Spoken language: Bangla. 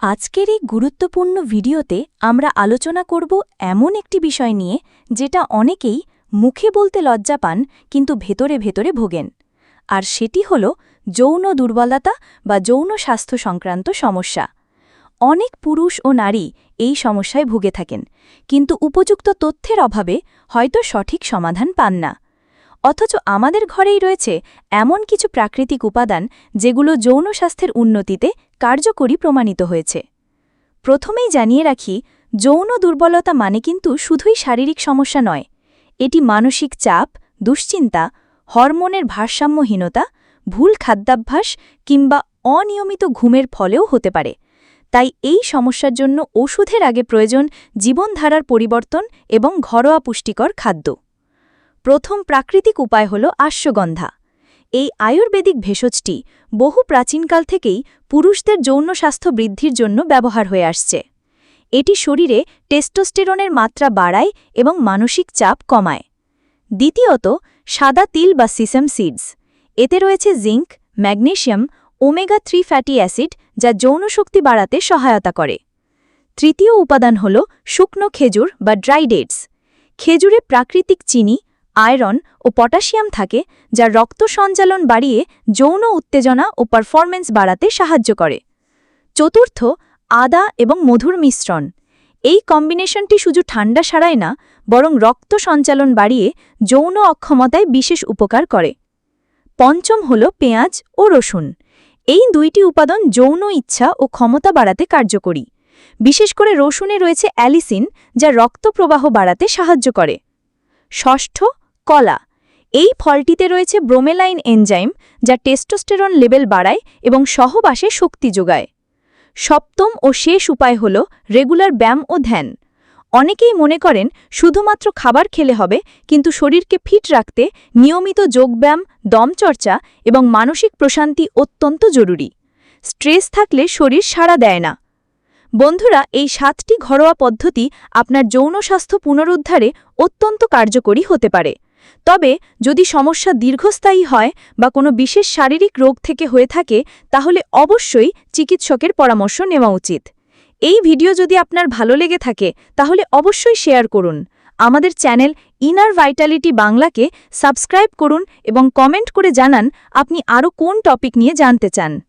আজকের এই গুরুত্বপূর্ণ ভিডিওতে আমরা আলোচনা করব এমন একটি বিষয় নিয়ে, যেটা অনেকেই মুখে বলতে লজ্জা পান, কিন্তু ভেতরে ভেতরে ভোগেন। আর সেটি হল যৌন দুর্বলতা বা যৌন স্বাস্থ্য সংক্রান্ত সমস্যা। অনেক পুরুষ ও নারী এই সমস্যায় ভুগে থাকেন, কিন্তু উপযুক্ত তথ্যের অভাবে হয়তো সঠিক সমাধান পান না। অথচ আমাদের ঘরেই রয়েছে এমন কিছু প্রাকৃতিক উপাদান যেগুলো যৌন স্বাস্থ্যের উন্নতিতে কার্যকরী প্রমাণিত হয়েছে। প্রথমেই জানিয়ে রাখি, যৌন দুর্বলতা মানে কিন্তু শুধুই শারীরিক সমস্যা নয়। এটি মানসিক চাপ, দুশ্চিন্তা, হরমোনের ভারসাম্যহীনতা, ভুল খাদ্যাভ্যাস কিংবা অনিয়মিত ঘুমের ফলেও হতে পারে। তাই এই সমস্যার জন্য ওষুধের আগে প্রয়োজন জীবনধারার পরিবর্তন এবং ঘরোয়া পুষ্টিকর খাদ্য। প্রথম প্রাকৃতিক উপায় হল আশ্বগন্ধা। এই আয়ুর্বেদিক ভেষজটি বহু প্রাচীনকাল থেকেই পুরুষদের যৌন স্বাস্থ্য বৃদ্ধির জন্য ব্যবহার হয়ে আসছে। এটি শরীরে টেস্টোস্টেরনের মাত্রা বাড়ায় এবং মানসিক চাপ কমায়। দ্বিতীয়ত, সাদা তিল বা সিসাম সিডস। এতে রয়েছে zinc, magnesium, omega three fatty acid যা যৌন শক্তি বাড়াতে সহায়তা করে। তৃতীয় উপাদান হল শুকনো খেজুর বা ড্রাই ডেটস খেজুরে প্রাকৃতিক চিনি আয়রন ও পটাশিয়াম থাকে, যা রক্ত সঞ্চালন বাড়িয়ে যৌন উত্তেজনা ও পারফরমেন্স বাড়াতে সাহায্য করে। চতুর্থ, আদা এবং মধুর মিশ্রণ। এই কম্বিনেশনটি শুধু ঠান্ডা সারায় না, বরং রক্ত সঞ্চালন বাড়িয়ে যৌন অক্ষমতায় বিশেষ উপকার করে। পঞ্চম হল পেঁয়াজ ও রসুন। এই দুইটি উপাদান যৌন ইচ্ছা ও ক্ষমতা বাড়াতে কার্যকরী। বিশেষ করে রসুনে রয়েছে অ্যালিসিন, যা রক্ত প্রবাহ বাড়াতে সাহায্য করে। ষষ্ঠ কলা। এই ফলটিতে রয়েছে ব্রোমেলাইন এনজাইম, যা টেস্টোস্টেরন লেভেল বাড়ায় এবং সহবাসে শক্তি যোগায়। সপ্তম ও শেষ উপায় হল রেগুলার ব্যায়াম ও ধ্যান। অনেকেই মনে করেন শুধুমাত্র খাবার খেলে হবে, কিন্তু শরীরকে ফিট রাখতে নিয়মিত যোগব্যায়াম, দমচর্চা এবং মানসিক প্রশান্তি অত্যন্ত জরুরি। স্ট্রেস থাকলে শরীর সাড়া দেয় না। বন্ধুরা, এই সাতটি ঘরোয়া পদ্ধতি আপনার যৌন স্বাস্থ্য পুনরুদ্ধারে অত্যন্ত কার্যকরী হতে পারে। তবে যদি সমস্যা দীর্ঘস্থায়ী হয় বা কোনো বিশেষ শারীরিক রোগ থেকে হয়ে থাকে, তাহলে অবশ্যই চিকিৎসকের পরামর্শ নেওয়া উচিত। এই ভিডিও যদি আপনার ভালো লেগে থাকে, তাহলে অবশ্যই শেয়ার করুন। আমাদের চ্যানেল ইনার ভাইটালিটি বাংলাকে সাবস্ক্রাইব করুন এবং কমেন্ট করে জানান আপনি আরও কোন টপিক নিয়ে জানতে চান।